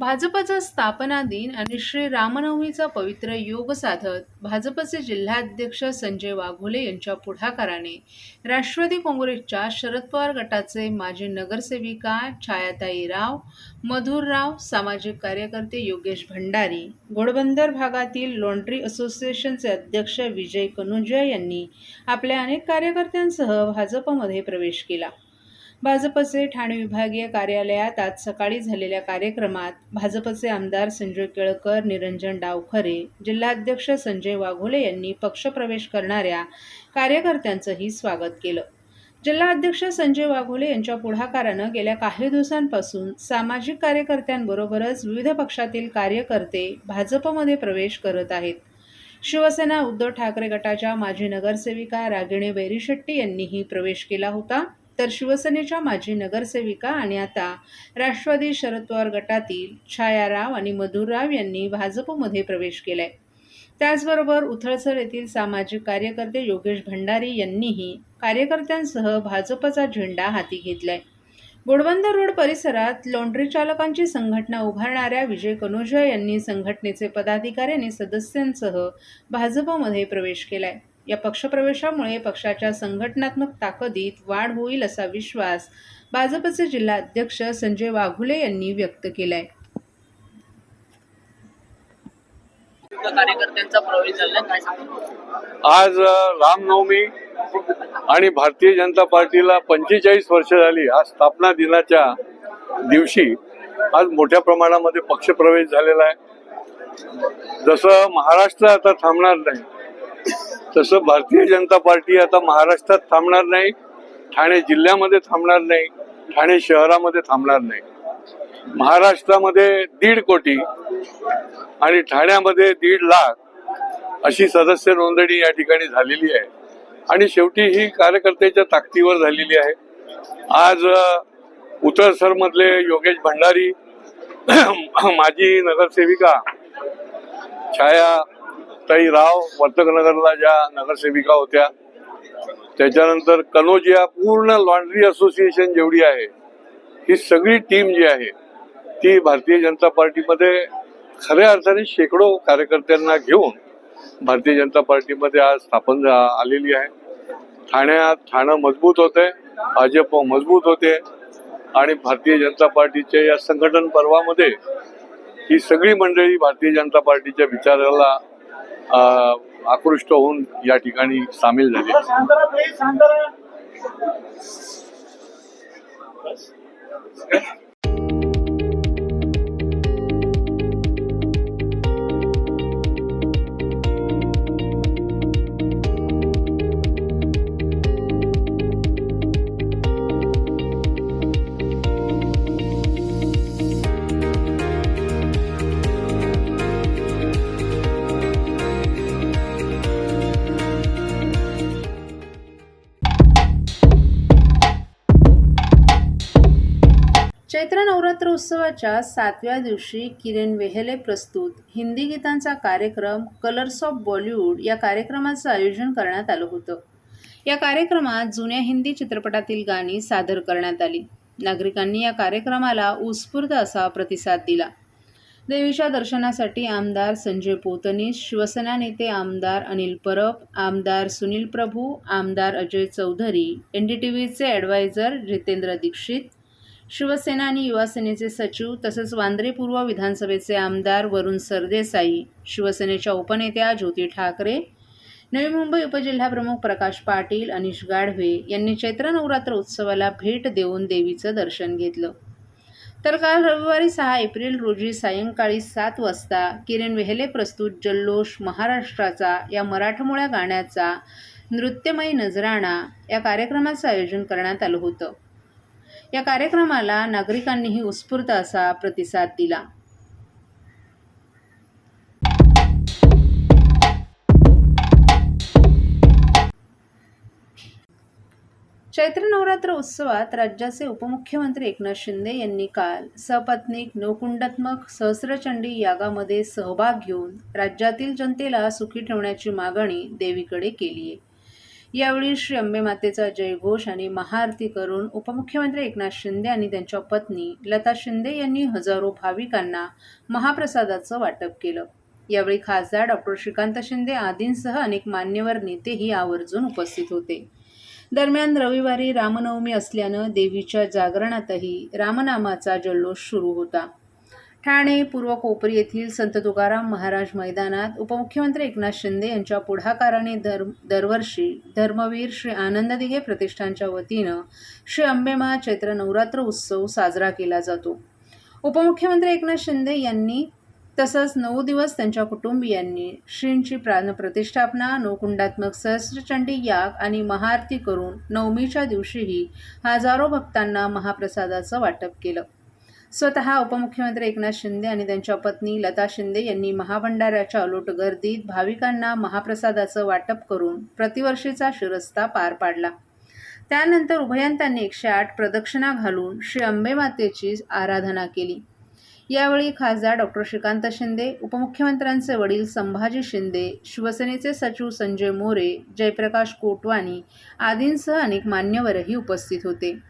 भाजपचा स्थापना दिन आणि श्री रामनवमीचा पवित्र योग साधत भाजपचे जिल्हाध्यक्ष संजय वाघोले यांच्या पुढाकाराने राष्ट्रवादी काँग्रेसच्या शरद पवार गटाचे माजी नगरसेविका छायाताई राव मधुर राव सामाजिक कार्यकर्ते योगेश भंडारी घोडबंदर भागातील लॉन्ड्री असोसिएशनचे अध्यक्ष विजय कनुजय यांनी आपल्या अनेक कार्यकर्त्यांसह भाजपमध्ये प्रवेश केला. भाजपचे ठाणे विभागीय कार्यालयात आज सकाळी झालेल्या कार्यक्रमात भाजपचे आमदार संजय केळकर निरंजन डावखरे जिल्हाध्यक्ष संजय वाघोले यांनी पक्षप्रवेश करणाऱ्या कार्यकर्त्यांचंही स्वागत केलं. जिल्हाध्यक्ष संजय वाघोले यांच्या पुढाकारानं गेल्या काही दिवसांपासून सामाजिक कार्यकर्त्यांबरोबरच विविध पक्षातील कार्यकर्ते भाजपमध्ये प्रवेश करत आहेत. शिवसेना उद्धव ठाकरे गटाच्या माजी नगरसेविका रागिणी बैरीशेट्टी यांनीही प्रवेश केला होता. तर शिवसेनेच्या माजी नगरसेविका आणि आता राष्ट्रवादी शरद पवार गटातील छायाराव आणि मधुरराव यांनी भाजपमध्ये प्रवेश केलाय. त्याचबरोबर उथळसर येथील सामाजिक कार्यकर्ते योगेश भंडारी यांनीही कार्यकर्त्यांसह भाजपचा झेंडा हाती घेतलाय. गोडबंदर रोड परिसरात लॉन्ड्री चालकांची संघटना उभारणाऱ्या विजय कनोजा यांनी संघटनेचे पदाधिकारी आणि सदस्यांसह भाजपमध्ये प्रवेश केलाय. या पक्षप्रवेशामुळे पक्षाच्या संघटनात्मक ताकदीत वाढ होईल असा विश्वास भाजपचे जिल्हा अध्यक्ष संजय वाघुले यांनी व्यक्त केलाय. कार्यकर्त्यांचा प्रवेश झाला काय सांगतो आज रामनवमी आणि भारतीय जनता पार्टीला पंचेचाळीस वर्ष झाली. आज स्थापना दिनाच्या दिवशी आज मोठ्या प्रमाणामध्ये पक्षप्रवेश झालेला आहे. जसं महाराष्ट्र आता थांबणार नाही तसं भारतीय जनता पार्टी आता महाराष्ट्रात थांबणार नाही ठाणे जिल्ह्यामध्ये थांबणार नाही ठाणे शहरामध्ये थांबणार नाही. महाराष्ट्रामध्ये दीड कोटी आणि ठाण्यामध्ये दीड लाख अशी सदस्य नोंदणी या ठिकाणी झालेली आहे. आणि शेवटी ही कार्यकर्त्याच्या ताकदीवर झालेली आहे. आज उतरसरमधले योगेश भंडारी माजी नगरसेविका छाया ताई राव वर्तकनगरला ज्या नगरसेविका होत्या त्याच्यानंतर कनोजिया पूर्ण लॉन्ड्री असोसिएशन जेवढी आहे ही सगळी टीम जी आहे ती भारतीय जनता पार्टीमध्ये खऱ्या अर्थाने शेकडो कार्यकर्त्यांना घेऊन भारतीय जनता पार्टीमध्ये आज स्थापन झा- आलेली आहे. ठाण्यात ठाणं मजबूत होते भाजप मजबूत होते आणि भारतीय जनता पार्टीच्या या संघटन पर्वामध्ये ही सगळी मंडळी भारतीय जनता पार्टीच्या विचाराला आकृष्ट होऊन या ठिकाणी सामील झाले. नवरात्र उत्सवाच्या सातव्या दिवशी किरण वेहेले प्रस्तुत. हिंदी गीतांचा कार्यक्रम कलर्स ऑफ बॉलिवूड या कार्यक्रमाचं आयोजन करण्यात आलं होतं. या कार्यक्रमात जुन्या हिंदी चित्रपटातील गाणी सादर करण्यात आली. नागरिकांनी या कार्यक्रमाला उत्स्फूर्त असा प्रतिसाद दिला. देवीच्या दर्शनासाठी आमदार संजय पोतनीस शिवसेना नेते आमदार अनिल परब आमदार सुनील प्रभू आमदार Ajay Chaudhari N D T व्हीचे adviser Jitendra Dikshit Shiv Sena आणि युवासेनेचे सचिव तसंच वांद्रे पूर्व विधानसभेचे आमदार वरुण सरदेसाई शिवसेनेच्या उपनेत्या ज्योती ठाकरे नवी मुंबई उपजिल्हाप्रमुख प्रकाश पाटील अनिश गाढवे यांनी चैत्र नवरात्र उत्सवाला भेट देऊन देवीचं दर्शन घेतलं. तर काल रविवारी सहा एप्रिल रोजी सायंकाळी सात वाजता किरण वेहेले प्रस्तुत जल्लोष महाराष्ट्राचा या मराठमोळ्या गाण्याचा नृत्यमयी नजराणा या कार्यक्रमाचं आयोजन करण्यात आलं होतं. या कार्यक्रमाला नागरिकांनीही उत्स्फूर्त असा प्रतिसाद दिला. चैत्र नवरात्र उत्सवात राज्याचे उपमुख्यमंत्री एकनाथ शिंदे यांनी काल सपत्नीक नवकुंडात्मक सहस्रचंडी यागामध्ये सहभाग घेऊन राज्यातील जनतेला सुखी ठेवण्याची मागणी देवीकडे केली आहे यावेळी श्री अंबे मातेचा जयघोष आणि महाआरती करून उपमुख्यमंत्री एकनाथ शिंदे आणि त्यांच्या पत्नी लता शिंदे यांनी हजारो भाविकांना महाप्रसादाचं वाटप केलं. यावेळी खासदार डॉक्टर श्रीकांत शिंदे आदींसह अनेक मान्यवर नेतेही आवर्जून उपस्थित होते. दरम्यान रविवारी रामनवमी असल्यानं देवीच्या जागरणातही रामनामाचा जल्लोष सुरू होता. ठाणे पूर्व कोपरी येथील संत तुकाराम महाराज मैदानात उपमुख्यमंत्री एकनाथ शिंदे यांच्या पुढाकाराने दर दरवर्षी धर्मवीर श्री आनंद दिघे प्रतिष्ठानच्या वतीनं श्री अंबेमा चैत्र नवरात्र उत्सव साजरा केला जातो. उपमुख्यमंत्री एकनाथ शिंदे यांनी तसंच नऊ दिवस त्यांच्या कुटुंबियांनी श्रींची प्राणप्रतिष्ठापना नवकुंडात्मक सहस्रचंडी याग आणि महाआरती करून नवमीच्या दिवशीही हजारो भक्तांना महाप्रसादाचं वाटप केलं. स्वतः उपमुख्यमंत्री एकनाथ शिंदे आणि त्यांच्या पत्नी लता शिंदे यांनी महाभंडाऱ्याच्या अलोट गर्दीत भाविकांना महाप्रसादाचं वाटप करून प्रतिवर्षीचा शिरस्ता पार पाडला. त्यानंतर उभयंतांनी एकशे आठ प्रदक्षिणा घालून श्री अंबेमातेची आराधना केली. यावेळी खासदार डॉक्टर श्रीकांत शिंदे उपमुख्यमंत्र्यांचे वडील संभाजी शिंदे शिवसेनेचे सचिव संजय मोरे जयप्रकाश कोटवानी आदींसह अनेक मान्यवरही उपस्थित होते.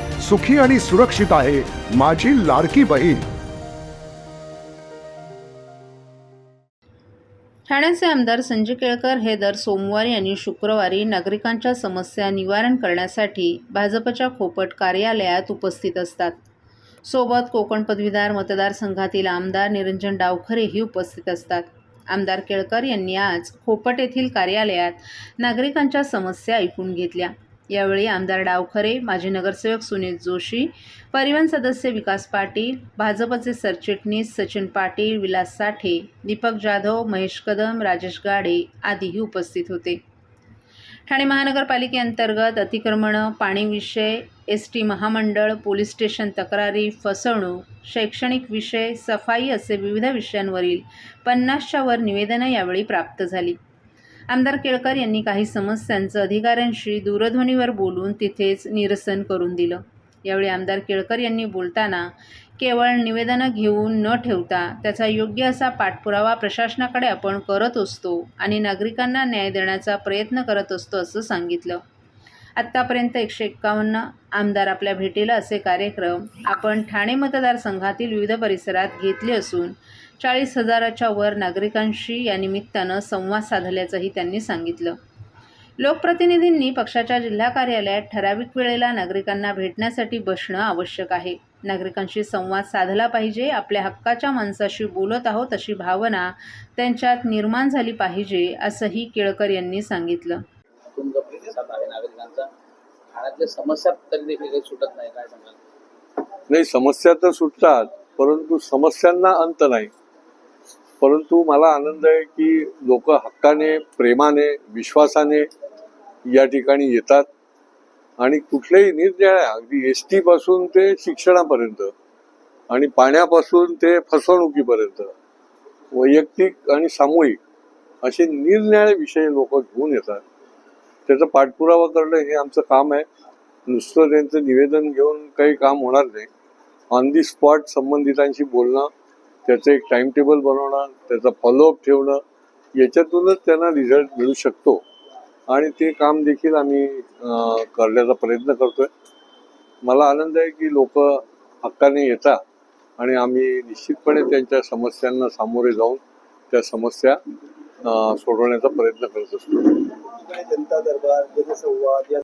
सुखी आणि सुरक्षित आहे माझी लाडकी बहीण. ठाण्याचे आमदार संजय केळकर हे दर सोमवारी आणि शुक्रवारी नागरिकांच्या समस्या निवारण करण्यासाठी भाजपच्या खोपट कार्यालयात उपस्थित असतात. सोबत कोकण पदवीधर मतदारसंघातील आमदार निरंजन डावखरेही उपस्थित असतात. आमदार केळकर यांनी आज खोपट येथील कार्यालयात नागरिकांच्या समस्या ऐकून घेतल्या. यावेळी आमदार डावखरे माजी नगरसेवक सुनील जोशी परिवहन सदस्य विकास पाटील भाजपचे सरचिटणीस सचिन पाटील विलास साठे दीपक जाधव महेश कदम राजेश गाडे आदीही उपस्थित होते. ठाणे महानगरपालिकेअंतर्गत अतिक्रमणं पाणी विषय एस टी महामंडळ पोलीस स्टेशन तक्रारी फसवणूक शैक्षणिक विषय सफाई असे विविध विषयांवरील पन्नासच्या वर निवेदनं यावेळी प्राप्त झाली. आमदार केळकर यांनी काही समस्यांचं अधिकाऱ्यांशी दूरध्वनीवर बोलून तिथेच निरसन करून दिलं. यावेळी आमदार केळकर यांनी बोलताना केवळ निवेदनं घेऊन न ठेवता त्याचा योग्य असा पाठपुरावा प्रशासनाकडे आपण करत असतो आणि नागरिकांना न्याय देण्याचा प्रयत्न करत असतो असं सांगितलं. आत्तापर्यंत एकशे एक्कावन्न आमदार आपल्या भेटीला असे कार्यक्रम आपण ठाणे मतदारसंघातील विविध परिसरात घेतले असून चाळीस हजाराच्या वर नागरिकांशी या निमित्तानं संवाद साधल्याचंही त्यांनी सांगितलं. लोकप्रतिनिधींनी पक्षाच्या जिल्हा कार्यालयात ठराविक वेळेला नागरिकांना भेटण्यासाठी बसणं आवश्यक आहे. नागरिकांशी संवाद साधला पाहिजे आपल्या हक्काच्या माणसाशी बोलत आहोत अशी भावना त्यांच्यात निर्माण झाली पाहिजे असंही केळकर यांनी सांगितलं. नागरिकांचा समस्या सुटत नाही काय सांगाल नाही समस्या तर सुटतात परंतु समस्यांना अंत नाही. परंतु मला आनंद आहे की लोक हक्काने प्रेमाने विश्वासाने या ठिकाणी येतात. आणि कुठल्याही निरनिराळ्या अगदी एस टी पासून ते शिक्षणापर्यंत आणि पाण्यापासून ते फसवणुकीपर्यंत वैयक्तिक आणि सामूहिक असे निरनिराळे विषय लोक घेऊन येतात. त्याचा पाठपुरावा करणं हे आमचं काम आहे. नुसतं त्यांचं निवेदन घेऊन काही काम होणार नाही. ऑन दी स्पॉट संबंधितांशी बोलणं त्याचं एक टाइम टेबल बनवणं त्याचा फॉलोअप ठेवणं याच्यातूनच त्यांना रिझल्ट मिळू शकतो. आणि ते काम देखील आम्ही करण्याचा प्रयत्न करतोय. मला आनंद आहे की लोक हक्काने येतात आणि आम्ही निश्चितपणे त्यांच्या समस्यांना सामोरे जाऊन त्या समस्या सोडवण्याचा प्रयत्न करत असतो. जनता दरबार जनसंवाद या